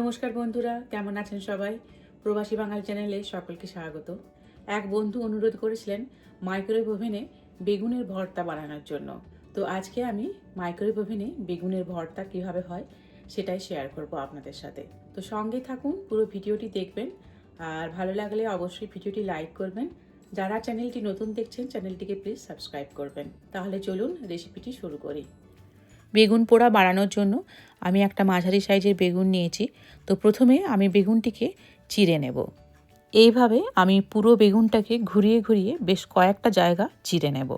নমস্কার বন্ধুরা, কেমন আছেন সবাই? প্রবাসী বাঙালি চ্যানেলে সকলকে স্বাগত। এক বন্ধু অনুরোধ করেছিলেন মাইক্রোওয়েভ ওভেনে বেগুনের ভর্তা বানানোর জন্য। তো আজকে আমি মাইক্রোওয়েভ ওভেনে বেগুনের ভর্তা কীভাবে হয় সেটাই শেয়ার করব আপনাদের সাথে। তো সঙ্গে থাকুন, পুরো ভিডিওটি দেখবেন, আর ভালো লাগলে অবশ্যই ভিডিওটি লাইক করবেন। যারা চ্যানেলটি নতুন দেখছেন, চ্যানেলটিকে প্লিজ সাবস্ক্রাইব করবেন। তাহলে চলুন রেসিপিটি শুরু করি। বেগুন পোড়া বাড়ানোর জন্য আমি একটা মাঝারি সাইজের বেগুন নিয়েছি। তো প্রথমে আমি বেগুনটিকে চিড়ে নেব। এইভাবে আমি পুরো বেগুনটাকে ঘুরিয়ে ঘুরিয়ে বেশ কয়েকটা জায়গা চিড়ে নেব।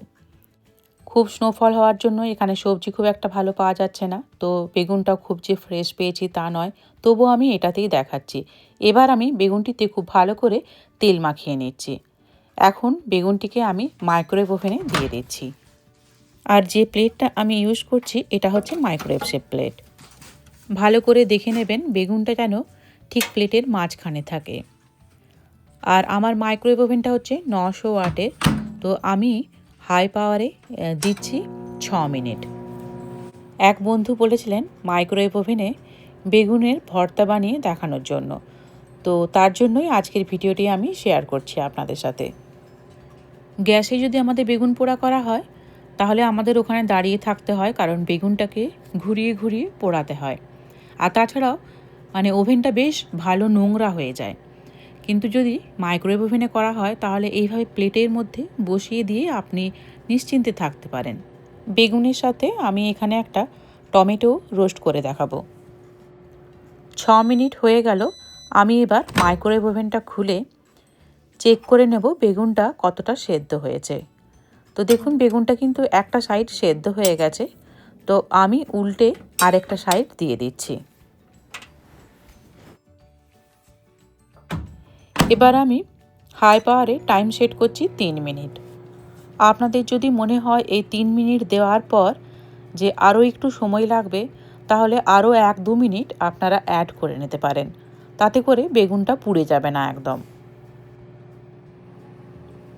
খুব স্নোফল হওয়ার জন্য এখানে সবজি খুব একটা ভালো পাওয়া যাচ্ছে না। তো বেগুনটাও খুব যে ফ্রেশ পেয়েছি তা নয়। তবুও আমি এটাতেই দেখাচ্ছি। এবার আমি বেগুনটিতে খুব ভালো করে তেল মাখিয়ে নিচ্ছি। এখন বেগুনটিকে আমি মাইক্রোওয়েভ ওভেনে দিয়ে দিচ্ছি। আর যে প্লেটটা আমি ইউজ করছি, এটা হচ্ছে মাইক্রোওয়েভ শেপ প্লেট ভালো করে দেখে নেবেন বেগুনটা যেন ঠিক প্লেটের মাঝখানে থাকে। আর আমার মাইক্রোওয়েভ ওভেনটা হচ্ছে নশো ওয়াটের, তো আমি হাই পাওয়ারে দিচ্ছি ছ মিনিট। এক বন্ধু বলেছিলেন মাইক্রোওয়েভ ওভেনে বেগুনের ভর্তা বানিয়ে দেখানোর জন্য। তো তার জন্যই আজকের ভিডিওটি আমি শেয়ার করছি আপনাদের সাথে। গ্যাসে যদি আমাদের বেগুন পোড়া করা হয় তাহলে আমাদের ওখানে দাঁড়িয়ে থাকতে হয়, কারণ বেগুনটাকে ঘুরিয়ে ঘুরিয়ে পোড়াতে হয়। আর তাছাড়াও মানে ওভেনটা বেশ ভালো নোংরা হয়ে যায়। কিন্তু যদি মাইক্রোওয়েভ ওভেনে করা হয়, তাহলে এইভাবে প্লেটের মধ্যে বসিয়ে দিয়ে আপনি নিশ্চিন্তে থাকতে পারেন। বেগুনের সাথে আমি এখানে একটা টমেটো রোস্ট করে দেখাবো। ছ মিনিট হয়ে গেল, আমি এবার মাইক্রোওয়েভ ওভেনটা খুলে চেক করে নেব বেগুনটা কতটা সেদ্ধ হয়েছে। তো দেখুন, বেগুনটা কিন্তু একটা সাইড সেদ্ধ হয়ে গেছে। তো আমি উল্টে আরেকটা সাইড দিয়ে দিচ্ছি। এবার আমি হাই পাওয়ারে টাইম সেট করছি তিন মিনিট। আপনাদের যদি মনে হয় এই তিন মিনিট দেওয়ার পর যে আরও একটু সময় লাগবে, তাহলে আরও এক দু মিনিট আপনারা অ্যাড করে নিতে পারেন। তাতে করে বেগুনটা পুড়ে যাবে না একদম।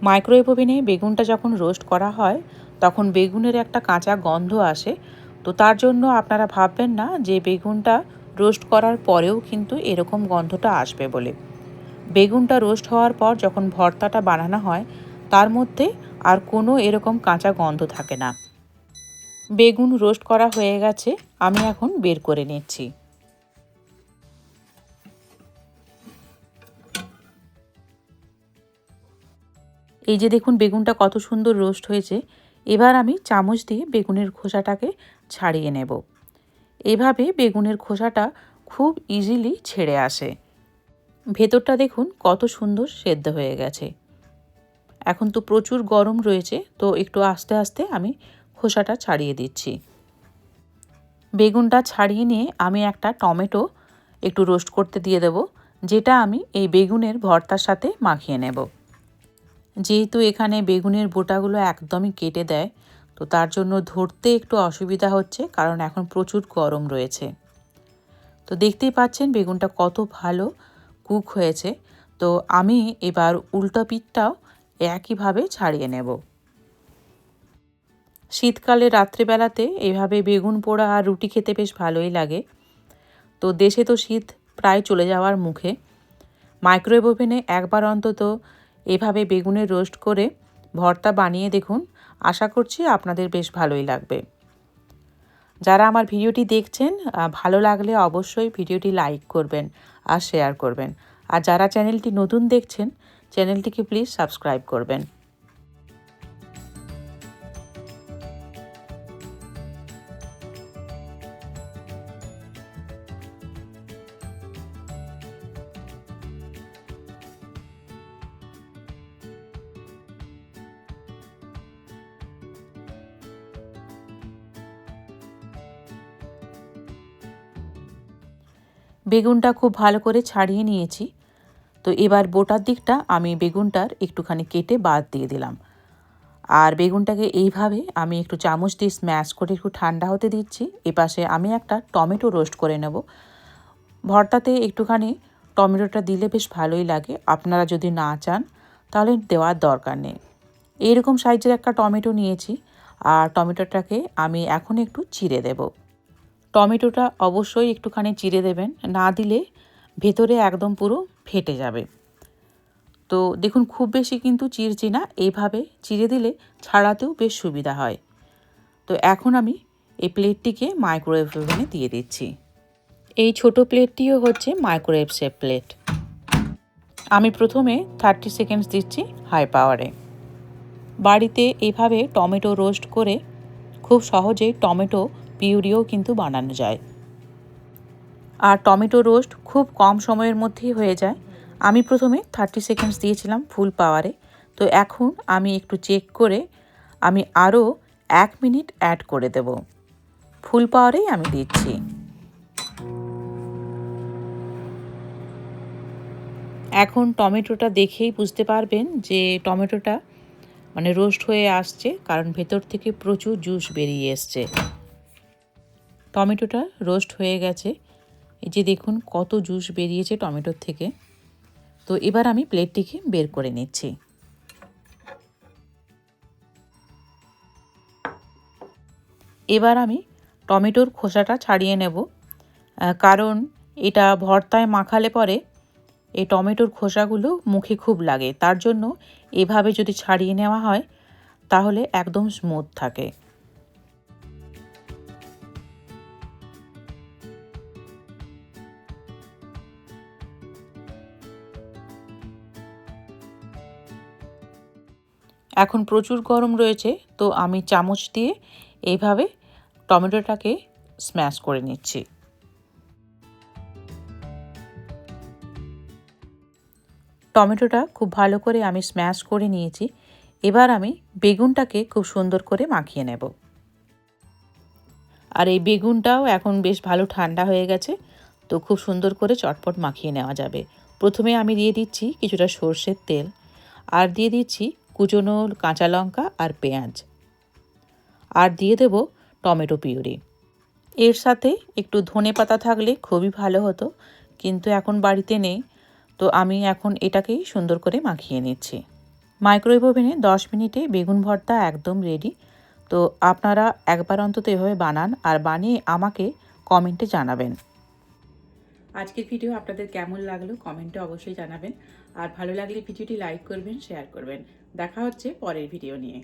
মাইক্রোওয়েভ ওভেনে বেগুনটা যখন রোস্ট করা হয়, তখন বেগুনের একটা কাঁচা গন্ধ আসে। তো তার জন্য আপনারা ভাববেন না যে বেগুনটা রোস্ট করার পরেও কিন্তু এরকম গন্ধটা আসবে বলে। বেগুনটা রোস্ট হওয়ার পর যখন ভর্তাটা বানানো হয়, তার মধ্যে আর কোনো এরকম কাঁচা গন্ধ থাকে না। বেগুন রোস্ট করা হয়ে গেছে, আমি এখন বের করে নিচ্ছি। এই যে দেখুন বেগুনটা কত সুন্দর রোস্ট হয়েছে, এবার আমি চামচ দিয়ে বেগুনের খোসাটাকে ছাড়িয়ে নেব। এভাবে বেগুনের খোসাটা খুব ইজিলি ছেড়ে আসে। ভেতরটা দেখুন কত সুন্দর সেদ্ধ হয়ে গেছে। এখন তো প্রচুর গরম রয়েছে, তো একটু আস্তে আস্তে আমি খোসাটা ছাড়িয়ে দিচ্ছি। বেগুনটা ছাড়িয়ে নিয়ে আমি একটা টমেটো একটু রোস্ট করতে দিয়ে দেব, যেটা আমি এই বেগুনের ভর্তার সাথে মাখিয়ে নেব। যেহেতু এখানে বেগুনের বোটাগুলো একদমই কেটে দেয়, তো তার জন্য ধরতে একটু অসুবিধা হচ্ছে, কারণ এখন প্রচুর গরম রয়েছে। তো দেখতেই পাচ্ছেন বেগুনটা কত ভালো কুক হয়েছে। তো আমি এবার উল্টো পিঠটাও একইভাবে ছাড়িয়ে নেব। শীতকালে রাত্রিবেলাতে এভাবে বেগুন পোড়া আর রুটি খেতে বেশ ভালোই লাগে। তো দেশে তো শীত প্রায় চলে যাওয়ার মুখে। মাইক্রোওয়েভ ওভেনে একবার অন্তত এভাবে বেগুনের রোস্ট করে ভর্তা বানিয়ে দেখুন। আশা করছি আপনাদের বেশ ভালোই লাগবে। যারা আমার ভিডিওটি দেখছেন ভালো লাগলে অবশ্যই ভিডিওটি লাইক করবেন আর শেয়ার করবেন। আর যারা চ্যানেলটি নতুন দেখছেন, চ্যানেলটিকে প্লিজ সাবস্ক্রাইব করবেন। বেগুনটা খুব ভালো করে ছাড়িয়ে নিয়েছি। তো এবার বোটার দিকটা আমি বেগুনটার একটুখানি কেটে বাদ দিয়ে দিলাম। আর বেগুনটাকে এইভাবে আমি একটু চামচ দিয়ে স্ম্যাশ করে একটু ঠান্ডা হতে দিচ্ছি। এপাশে আমি একটা টমেটো রোস্ট করে নেব। ভর্তাতে একটুখানি টমেটোটা দিলে বেশ ভালোই লাগে। আপনারা যদি না চান, তাহলে দেওয়ার দরকার নেই। এইরকম সাইজের একটা টমেটো নিয়েছি। আর টমেটোটাকে আমি এখন একটু চিড়ে দেব। টমেটোটা অবশ্যই একটুখানি চিড়ে দেবেন। না দিলে ভেতরে একদম পুরো ফেটে যাবে। তো দেখুন, খুব বেশি কিন্তু চিরছি না। এইভাবে চিড়ে দিলে ছাড়াতেও বেশ সুবিধা হয়। তো এখন আমি এই প্লেটটিকে মাইক্রোওয়েভ ওভেনে দিয়ে দিচ্ছি। এই ছোট প্লেটটিও হচ্ছে মাইক্রোওয়েভ শেপ প্লেট আমি প্রথমে থার্টি সেকেন্ডস দিচ্ছি হাই পাওয়ারে বাড়িতে এভাবে টমেটো রোস্ট করে খুব সহজেই টমেটো পিউরিও কিন্তু বানানো যায়। আর টমেটো রোস্ট খুব কম সময়ের মধ্যেই হয়ে যায়। আমি প্রথমে থার্টি সেকেন্ডস দিয়েছিলাম ফুল পাওয়ারে। তো এখন আমি একটু চেক করে আমি আরও এক মিনিট অ্যাড করে দেব। ফুল পাওয়ারেই আমি দিচ্ছি। এখন টমেটোটা দেখেই বুঝতে পারবেন যে টমেটোটা মানে রোস্ট হয়ে আসছে, কারণ ভেতর থেকে প্রচুর জুস বেরিয়ে এসছে। টমেটোটা রোস্ট হয়ে গেছে। এই যে দেখুন কত জুস বেরিয়েছে টমেটোর থেকে। তো এবার আমি প্লেটটিকে বের করে নিচ্ছি। এবার আমি টমেটোর খোসাটা ছাড়িয়ে নেব। কারণ এটা ভর্তায় মাখালে পরে এই টমেটোর খোসাগুলো মুখে খুব লাগে। তার জন্য এভাবে যদি ছাড়িয়ে নেওয়া হয়, তাহলে একদম স্মুথ থাকে। এখন প্রচুর গরম রয়েছে, তো আমি চামচ দিয়ে এইভাবে টমেটোটাকে স্ম্যাশ করে নিচ্ছি। টমেটোটা খুব ভালো করে আমি স্ম্যাশ করে নিয়েছি। এবার আমি বেগুনটাকে খুব সুন্দর করে মাখিয়ে নেব। আর এই বেগুনটাও এখন বেশ ভালো ঠান্ডা হয়ে গেছে, তো খুব সুন্দর করে চটপট মাখিয়ে নেওয়া যাবে। প্রথমে আমি দিয়ে দিচ্ছি কিছুটা সর্ষের তেল, আর দিয়ে দিচ্ছি কুচনো কাঁচা লঙ্কা আর পেঁয়াজ। আর দিয়ে দেব টমেটো পিউরি। এর সাথে একটু ধনে পাতা থাকলে খুবই ভালো হতো, কিন্তু এখন বাড়িতে নেই, তো আমি এখন এটাকেই সুন্দর করে মাখিয়ে নিচ্ছি। মাইক্রোওয়েভ ওভেনে দশ মিনিটে বেগুন ভর্তা একদম রেডি তো আপনারা একবার অন্তত এভাবে বানান আর বানিয়ে আমাকে কমেন্টে জানাবেন। আজকের ভিডিও আপনাদের কেমন লাগল? কমেন্টে অবশ্যই জানাবেন। আর ভালো লাগলে ভিডিওটি লাইক করবেন শেয়ার করবেন। দেখা হচ্ছে পরের ভিডিও নিয়ে।